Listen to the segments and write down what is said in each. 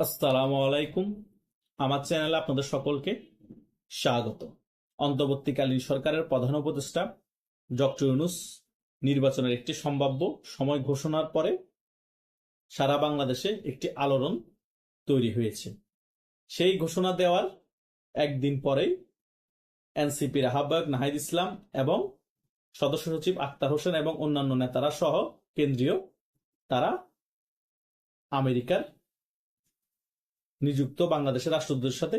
আসসালামু আলাইকুম। আমার চ্যানেলে আপনাদের সকলকে স্বাগত। অন্তর্বর্তীকালীন সরকারের প্রধান উপদেষ্টা ডক্টর ইউনুস নির্বাচনের একটি সম্ভাব্য সময় ঘোষণার পরে সারা বাংলাদেশে একটি আলোড়ন তৈরি হয়েছে। সেই ঘোষণা দেওয়ার একদিন পরেই এনসিপির আহ্বায়ক নাহিদ ইসলাম এবং সদস্য সচিব আক্তার হোসেন এবং অন্যান্য নেতারা সহ কেন্দ্রীয় তারা আমেরিকার নিযুক্ত বাংলাদেশের রাষ্ট্রদূতের সাথে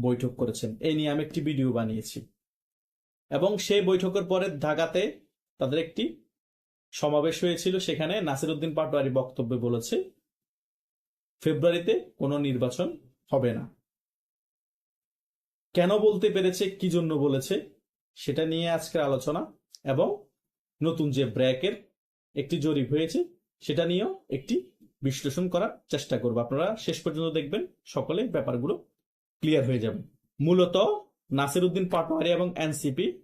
বৈঠক করেছেন। এই নিয়ে আমি একটি ভিডিও বানিয়েছি। এবং সেই বৈঠকের পরে ঢাকাতে তাদের একটি সমাবেশ হয়েছিল। সেখানে নাসিরউদ্দিন পাটোয়ারি বক্তব্যে বলেছে, ফেব্রুয়ারিতে কোনো নির্বাচন হবে না। কেন বলতে পেরেছে, কি জন্য বলেছে, সেটা নিয়ে আজকের আলোচনা এবং নতুন যে ব্র্যাকের একটি জরিপ হয়েছে, সেটা নিয়েও একটি বিশ্লেষণ করার চেষ্টা করব। আপনারা শেষ পর্যন্ত দেখবেন, সকলে ব্যাপারগুলো ক্লিয়ার হয়ে যাবে। মূলত নাসিরউদ্দিন পাটোয়ারি এবং এনসিপি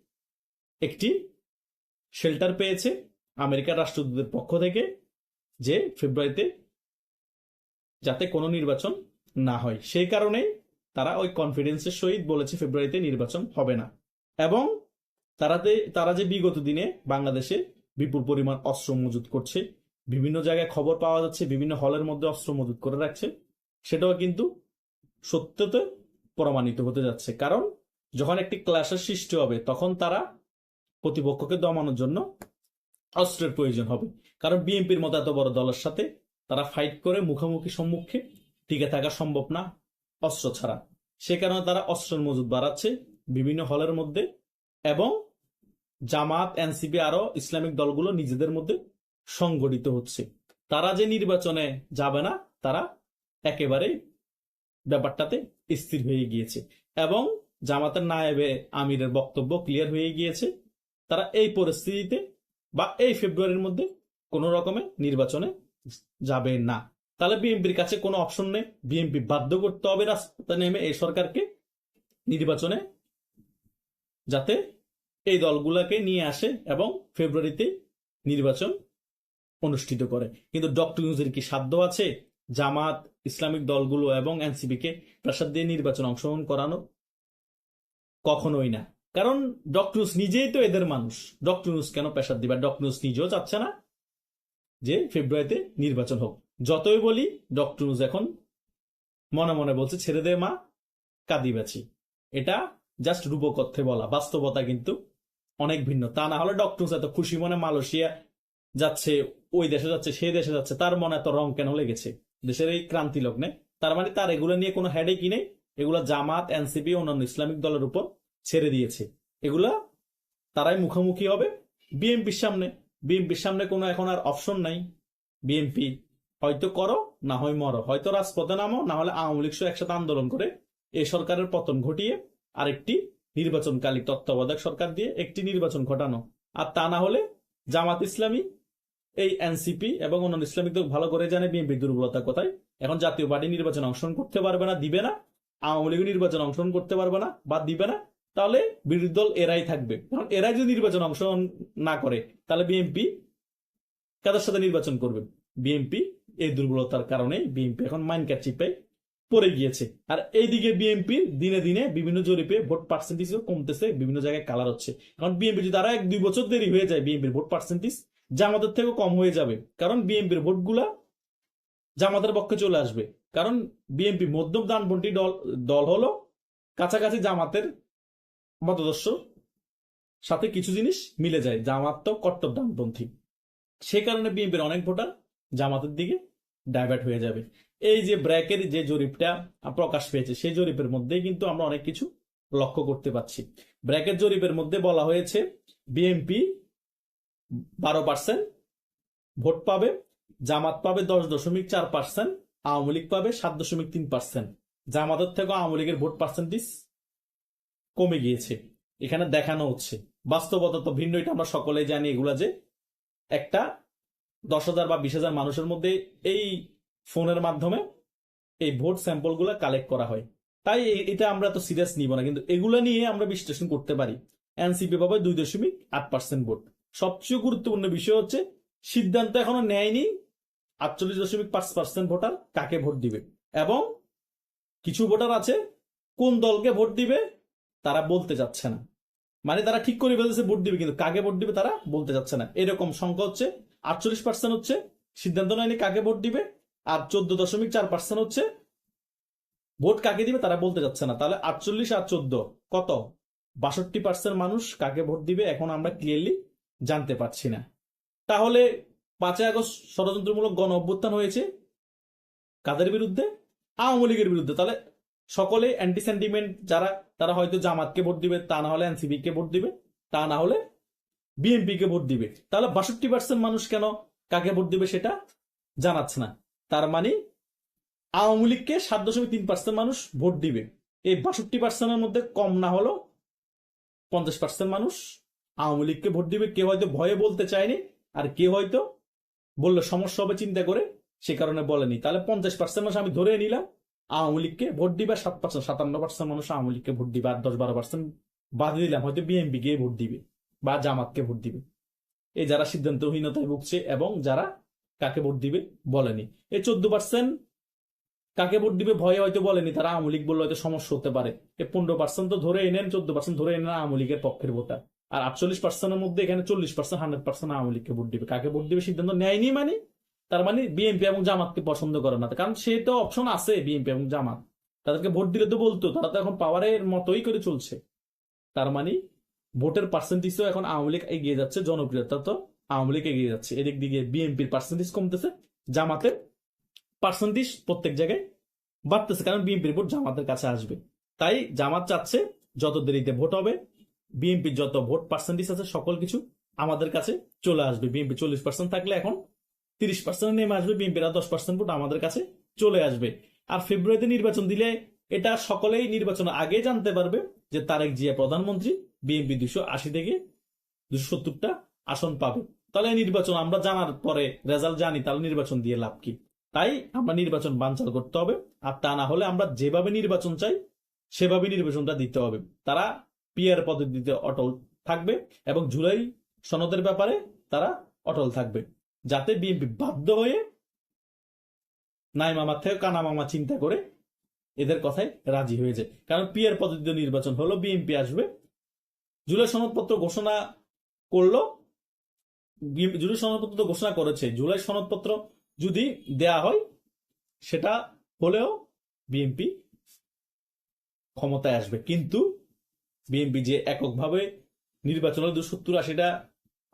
একটি শেল্টার পেয়েছে আমেরিকার রাষ্ট্রদূতের পক্ষ থেকে যে ফেব্রুয়ারিতে যাতে কোনো নির্বাচন না হয়। সেই কারণেই তারা ওই কনফিডেন্সের সহিত বলেছে ফেব্রুয়ারিতে নির্বাচন হবে না। এবং তারাতে, তারা যে বিগত দিনে বাংলাদেশে বিপুল পরিমাণ অস্ত্র মজুত করছে বিভিন্ন জায়গায় খবর পাওয়া যাচ্ছে, বিভিন্ন হলের মধ্যে অস্ত্র মজুত করে রাখছে। সেটাও কিন্তু সত্যতে প্রমাণিত হতে যাচ্ছে। কারণ যখন একটি ক্লাসের সৃষ্টি হবে, তখন তারা প্রতিপক্ষকে দমানোর জন্য অস্ত্রের প্রয়োজন হবে। কারণ বিএনপির মতো এত বড় দলের সাথে তারা ফাইট করে মুখোমুখি সম্মুখে টিকে থাকা সম্ভব না অস্ত্র ছাড়া। সে কারণে তারা অস্ত্রের মজুদ বাড়াচ্ছে বিভিন্ন হলের মধ্যে এবং জামাত, এনসিপি আরও ইসলামিক দলগুলো নিজেদের মধ্যে সংগঠিত হচ্ছে। তারা যে নির্বাচনে যাবে না, তারা একেবারে ব্যাপারটাতে স্থির হয়ে গিয়েছে এবং জামাতের নায়েবে আমিরের বক্তব্য ক্লিয়ার হয়ে গিয়েছে। তারা এই পরিস্থিতিতে বা এই ফেব্রুয়ারির মধ্যে কোনো রকমে নির্বাচনে যাবে না। তাহলে বিএনপির কাছে কোনো অপশন নেই। বিএনপি বাধ্য করতে হবে রাস্তা নেমে এই সরকারকে নির্বাচনে যাতে এই দলগুলোকে নিয়ে আসে এবং ফেব্রুয়ারিতে নির্বাচন অনুষ্ঠিত করে। কিন্তু ডক্টর ইউজের কি সাধ্য আছে? জামাত, ইসলামিক দলগুলো এবং এনসিপি কে প্রেসার দিয়ে নির্বাচন অংশগ্রহণ করানো? কখনোই না। কারণ ডক্টর ইউনুস নিজেই তো এদের মানুষ। ডক্টর ইউনুস কেন প্রেসার দিবে? ডক্টর ইউনুস নিজেও চাচ্ছে না যে ফেব্রুয়ারিতে নির্বাচন হোক। যতই বলি ডক্টর ইউনুস এখন মনে মনে বলছে, ছেড়ে দে মা, কাঁদি বাছি এটা জাস্ট রূপকথ্যে বলা। বাস্তবতা কিন্তু অনেক ভিন্ন। তা না হলে ডক্টর ইউনুস এত খুশি মনে মালয়েশিয়া যাচ্ছে, ওই দেশে যাচ্ছে সে দেশে যাচ্ছে, তার মনে এত রং কেন লেগেছে? দেশের এই ক্রান্তি লগ্নে। তার মানে তার এগুলো নিয়ে কোনো হেডেকই নেই। এগুলো জামাত, এনসিপি, অন্যান্য ইসলামিক দলের উপর ছেড়ে দিয়েছে। এগুলা তারাই মুখোমুখি হবে। বিএনপির সামনে। বিএনপির সামনে কোনো এখন আর অপশন নাই। বিএনপি, হয়তো করো, না হয় মরো। হয়তো রাজপথে নামো, না হলে আওয়ামী লীগ একসাথে আন্দোলন করে এই সরকারের পতন ঘটিয়ে আরেকটি নির্বাচনকালী তত্ত্বাবধায়ক সরকার দিয়ে একটি নির্বাচন ঘটানো। আর তা না হলে জামাত ইসলামী এই এনসিপি এবং অন্যান্য ইসলামিক দল ভালো করে জানে বিএনপির দুর্বলতা কোথায়। এখন জাতীয় পার্টি নির্বাচন অংশগ্রহণ করতে পারবে না, দিবে না। আওয়ামী লীগ নির্বাচন অংশগ্রহণ করতে পারবে না বা দিবে না। তাহলে বিরোধী দল এরাই থাকবে। কারণ এরাই যদি নির্বাচন অংশগ্রহণ না করে, তাহলে বিএনপি কাদের সাথে নির্বাচন করবে? বিএনপি এই দুর্বলতার কারণে বিএনপি এখন মাইন চিপে পড়ে গিয়েছে। আর এইদিকে বিএনপি দিনে দিনে বিভিন্ন জরিপে ভোট পার্সেন্টেজ কমতেছে, বিভিন্ন জায়গায় কালার হচ্ছে। কারণ বিএনপি যদি আরও এক দুই বছর দেরি হয়ে যায়, বিএনপির ভোট পার্সেন্টেজ জামাতের থেকেও কম হয়ে যাবে। কারণ বিএনপির ভোটগুলা জামাতের পক্ষে চলে আসবে। কারণ বিএনপি মধ্যম ডানপন্থী দল দল হলো কাছাকাছি জামাতের মতাদর্শ সাথে কিছু জিনিস মিলে যায়। জামাত তো কট্টর ডানপন্থী সে কারণে বিএনপির অনেক ভোটার জামাতের দিকে ডাইভার্ট হয়ে যাবে। এই যে ব্র্যাকের যে জরিপটা প্রকাশ পেয়েছে, সেই জরিপের মধ্যেই কিন্তু আমরা অনেক কিছু লক্ষ্য করতে পারছি। ব্র্যাকের জরিপের মধ্যে বলা হয়েছে, বিএনপি বারো পার্সেন্ট ভোট পাবে, জামাত পাবে দশ দশমিক চার পার্সেন্ট আওয়ামী লীগ পাবে সাত দশমিক তিন পার্সেন্ট জামাতের থেকে আওয়ামী লীগের ভোট পার্সেন্টেজ কমে গিয়েছে। এখানে দেখানো হচ্ছে। বাস্তবতা তো ভিন্ন, এটা আমরা সকলেই জানি এগুলা যে একটা দশ হাজার বা বিশ হাজার মানুষের মধ্যে এই ফোনের মাধ্যমে এই ভোট স্যাম্পলগুলা কালেক্ট করা হয়। তাই এটা আমরা তো সিরিয়াস নিব না, কিন্তু এগুলো নিয়ে আমরা বিশ্লেষণ করতে পারি। এনসিপি পাবে দুই দশমিক আট পার্সেন্ট ভোট। সবচেয়ে গুরুত্বপূর্ণ বিষয় হচ্ছে, সিদ্ধান্ত এখনও নেয়নি আটচল্লিশ দশমিক পাঁচ পার্সেন্ট ভোটার কাকে ভোট দিবে। এবং কিছু ভোটার আছে, কোন দলকে ভোট দিবে তারা বলতে যাচ্ছে না। মানে তারা ঠিক করে ফেলতেছে ভোট দিবে, কিন্তু কাকে ভোট দিবে তারা বলতে যাচ্ছে না। এরকম সংখ্যা হচ্ছে, আটচল্লিশ পার্সেন্ট হচ্ছে সিদ্ধান্ত নেয়নি কাকে ভোট দিবে, আর চোদ্দ দশমিক চার পার্সেন্ট হচ্ছে ভোট কাকে দিবে তারা বলতে যাচ্ছে না। তাহলে আটচল্লিশ আর চোদ্দ কত? বাষট্টি পার্সেন্ট মানুষ কাকে ভোট দিবে এখন আমরা ক্লিয়ারলি জানতে পারছি না। তাহলে পাঁচই আগস্ট ষড়যন্ত্রমূলক গণ অভ্যুত্থান হয়েছে? কাদের বিরুদ্ধে? আওয়ামী লীগের বিরুদ্ধে। তাহলে সকলে অ্যান্টি সেন্টিমেন্ট যারা, তারা হয়তো জামাতকে ভোট দিবে, তা না হলে এনসিপি কে ভোট দিবে, তা না হলে বিএনপি কে ভোট দিবে। তাহলে বাষট্টি পার্সেন্ট মানুষ কেন কাকে ভোট দিবে সেটা জানাচ্ছে না। তার মানে আওয়ামী লীগকে সাত দশমিক তিন পার্সেন্ট মানুষ ভোট দিবে। এই বাষট্টি পার্সেন্টের মধ্যে কম না হলো পঞ্চাশ পার্সেন্ট মানুষ আওয়ামী লীগকে ভোট দিবে, কেউ হয়তো ভয়ে বলতে চায়নি, আর কেউ হয়তো বলল সমস্যা হবে, চিন্তা করে সে কারণে বলেনি। তাহলে পঞ্চাশ পার্সেন্ট মানুষ আমি ধরে নিলাম, আওয়ামী লীগকে ভোট দিবে, সাত পার্সেন্ট, সাতান্ন পার্সেন্ট মানুষ আওয়ামী লীগকে ভোট দিবে, আর দশ বারো পার্সেন্ট বাদ দিলাম, হয়তো বিএনপি কে ভোট দিবে বা জামাতকে ভোট দিবে। এই যারা সিদ্ধান্তহীনতায় ভুগছে এবং যারা কাকে ভোট দিবে বলেনি। এই চোদ্দ পার্সেন্ট কাকে ভোট দিবে ভয়ে হয়তো বলেনি, তারা আওয়ামী লীগ বললে হয়তো সমস্যা হতে পারে। এই পনেরো পার্সেন্ট তো ধরে এনেন চোদ্দ পার্সেন্ট ধরে এনেন আওয়ামী লীগের পক্ষের ভোটার। আর আটচল্লিশ পার্সেন্টের মধ্যে এখানে চল্লিশ পার্সেন্ট হান্ড্রেড পার্সেন্ট আওয়ামী লীগকে ভোট দিবে। কাকে ভোট দিবে সিদ্ধান্ত নেয়নি মানে? তার মানে বিএনপি এবং জামাতকে পছন্দ করে না। কারণ সে তো অপশন আছে বিএনপি এবং জামাত। তাদেরকে ভোট দিলে তো বলতো, তারা তো এখন পাওয়ারের মতোই করে চলছে। তার মানে ভোটের পার্সেন্টেজও এখন আওয়ামী লীগ এগিয়ে যাচ্ছে, জনপ্রিয়তা তো আওয়ামী লীগ এগিয়ে যাচ্ছে। এদিক দিকে বিএনপির পার্সেন্টেজ কমতেছে, জামাতের পার্সেন্টেজ প্রত্যেক জায়গায় বাড়তেছে। কারণ বিএনপির ভোট জামাতের কাছে আসবে। তাই জামাত চাচ্ছে, যত দেরিতে ভোট হবে বিএনপির যত ভোট পার্সেন্টেজ আছে, সকল কিছু আমাদের কাছে চলে আসবে। বিএনপি চল্লিশ পার্সেন্ট থাকলে এখন তিরিশ পার্সেন্ট নেমে আসবে, বিএনপির আর দশ পার্সেন্ট ভোট আমাদের কাছে চলে আসবে। আর ফেব্রুয়ারিতে নির্বাচন দিলে এটা সকলেই নির্বাচন আগে জানতে পারবে যে তারেক জিয়া প্রধানমন্ত্রী, বিএনপি দুশো আশি থেকে দুশো সত্তরটা আসন পাবে। তাহলে নির্বাচন আমরা জানার পরে রেজাল্ট জানি, তাহলে নির্বাচন দিয়ে লাভ কি? তাই আমরা নির্বাচন বানচাল করতে হবে। আর তা না হলে আমরা যেভাবে নির্বাচন চাই সেভাবে নির্বাচনটা দিতে হবে। তারা পিয়ার পদ্ধতিতে অটল থাকবে এবং জুলাই সনদের ব্যাপারে তারা অটল থাকবে। যাতে বিএনপি বাধ্য হয়ে নাই মামার থেকে কানা মামা চিন্তা করে এদের কথায় রাজি হয়ে যায়। কারণ পিয়ার পদ্ধতিতে নির্বাচন হলো, বিএনপি আসবে, জুলাই সনদপত্র ঘোষণা করল জুলাই সনদপত্র তো ঘোষণা করেছে, জুলাই সনদপত্র যদি দেয়া হয়, সেটা হলেও বিএনপি ক্ষমতায় আসবে। কিন্তু বিএনপি যে এককভাবে নির্বাচনের দুসত্তর আশিটা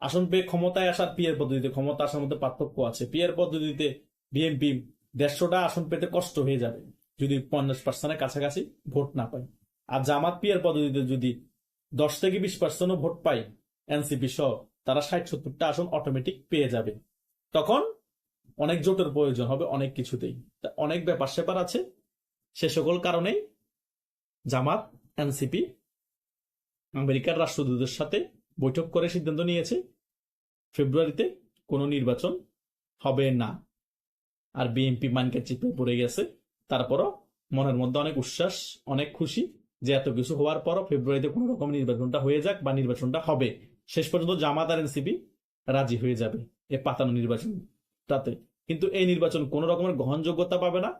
আসন পেয়ে ক্ষমতায় আসার পিয়ার পদ্ধতিতে, ক্ষমতা আসার মধ্যে পার্থক্য আছে। পিয়ার পদ্ধতিতে বিএনপি দেড়শোটা আসন পেতে কষ্ট হয়ে যাবে যদি পঞ্চাশ পার্সেন্টের কাছাকাছি ভোট না পায়। আর জামাত পিয়ার পদ্ধতিতে যদি দশ থেকে বিশ পার্সেন্টও ভোট পায় এনসিপি সহ, তারা ষাট সত্তরটা আসন অটোমেটিক পেয়ে যাবে। তখন অনেক জোটের প্রয়োজন হবে অনেক কিছুতেই। অনেক ব্যাপার স্যাপার আছে। সে সকল কারণেই জামাত এনসিপি আমেরিকার রাষ্ট্রদূতের সাথে বৈঠক করে সিদ্ধান্ত নিয়েছে, ফেব্রুয়ারিতে কোনো নির্বাচন হবে না। আর বিএনপি মানকে চিপে পড়ে গেছে। তারপরও মনের মধ্যে অনেক উচ্ছ্বাস, অনেক খুশি যে এত কিছু হওয়ার পরও ফেব্রুয়ারিতে কোনো রকম নির্বাচনটা হয়ে যাক বা নির্বাচনটা হবে। শেষ পর্যন্ত জামাত আর এনসিপি রাজি হয়ে যাবে এ পাতানো নির্বাচনটাতে। কিন্তু এই নির্বাচন কোনো রকমের গ্রহণযোগ্যতা পাবে না,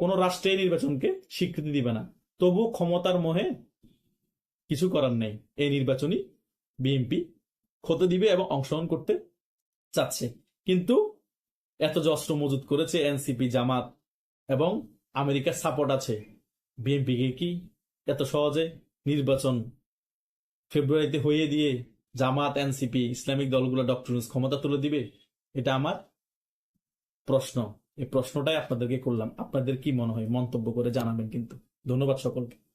কোনো রাষ্ট্রে এই নির্বাচনকে স্বীকৃতি দিবে না। তবু ক্ষমতার মোহে কিছু করার নেই। এই নির্বাচনী বিএনপি ক্ষতি দিবে এবং অংশগ্রহণ করতে চাচ্ছে। কিন্তু এত যে অস্ত্র মজুত করেছে এনসিপি জামাত এবং আমেরিকার সাপোর্ট আছে বিএনপিকে কি এত সহজে নির্বাচন ফেব্রুয়ারিতে হয়ে দিয়ে জামাত এনসিপি ইসলামিক দলগুলো ডক্টর ক্ষমতা তুলে দিবে? এটা আমার প্রশ্ন। এই প্রশ্নটাই আপনাদেরকে করলাম। আপনাদের কি মনে হয়? মন্তব্য করে জানাবেন কিন্তু। ধন্যবাদ সকলকে।